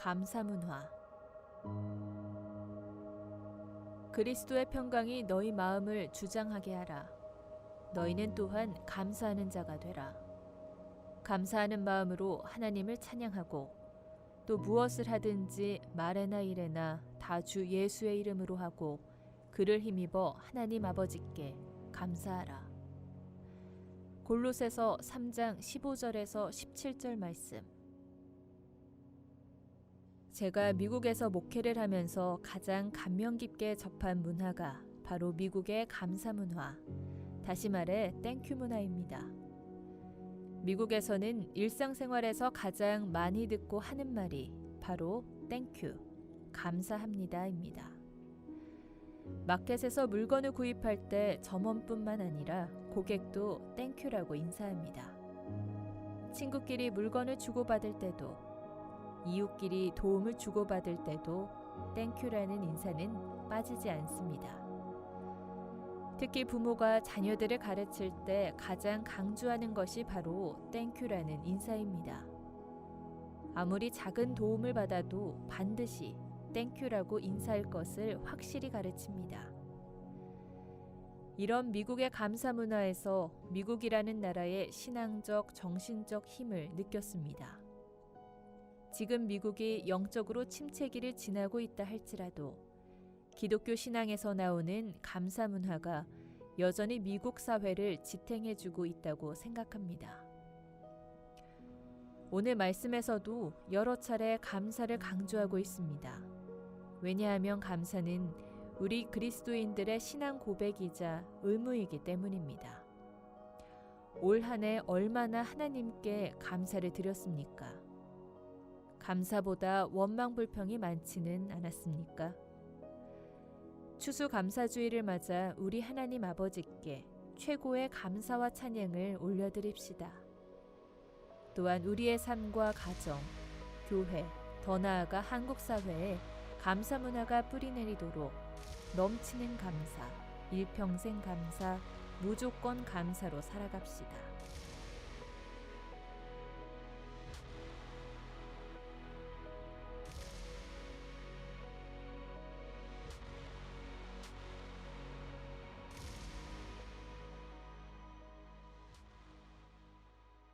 감사문화 그리스도의 평강이 너희 마음을 주장하게 하라. 너희는 또한 감사하는 자가 되라. 감사하는 마음으로 하나님을 찬양하고 또 무엇을 하든지 말에나 일에나 다 주 예수의 이름으로 하고 그를 힘입어 하나님 아버지께 감사하라. 골로새서 3장 15절에서 17절 말씀. 제가 미국에서 목회를 하면서 가장 감명 깊게 접한 문화가 바로 미국의 감사 문화, 다시 말해 땡큐 문화입니다. 미국에서는 일상생활에서 가장 많이 듣고 하는 말이 바로 땡큐, 감사합니다입니다. 마켓에서 물건을 구입할 때 점원뿐만 아니라 고객도 땡큐라고 인사합니다. 친구끼리 물건을 주고받을 때도 이웃끼리 도움을 주고받을 때도 땡큐라는 인사는 빠지지 않습니다. 특히 부모가 자녀들을 가르칠 때 가장 강조하는 것이 바로 땡큐라는 인사입니다. 아무리 작은 도움을 받아도 반드시 땡큐라고 인사할 것을 확실히 가르칩니다. 이런 미국의 감사 문화에서 미국이라는 나라의 신앙적, 정신적 힘을 느꼈습니다. 지금 미국이 영적으로 침체기를 지나고 있다 할지라도 기독교 신앙에서 나오는 감사 문화가 여전히 미국 사회를 지탱해주고 있다고 생각합니다. 오늘 말씀에서도 여러 차례 감사를 강조하고 있습니다. 왜냐하면 감사는 우리 그리스도인들의 신앙 고백이자 의무이기 때문입니다. 올 한 해 얼마나 하나님께 감사를 드렸습니까? 감사보다 원망 불평이 많지는 않았습니까? 추수 감사주의를 맞아 우리 하나님 아버지께 최고의 감사와 찬양을 올려드립시다. 또한 우리의 삶과 가정, 교회, 더 나아가 한국 사회에 감사 문화가 뿌리내리도록 넘치는 감사, 일평생 감사, 무조건 감사로 살아갑시다.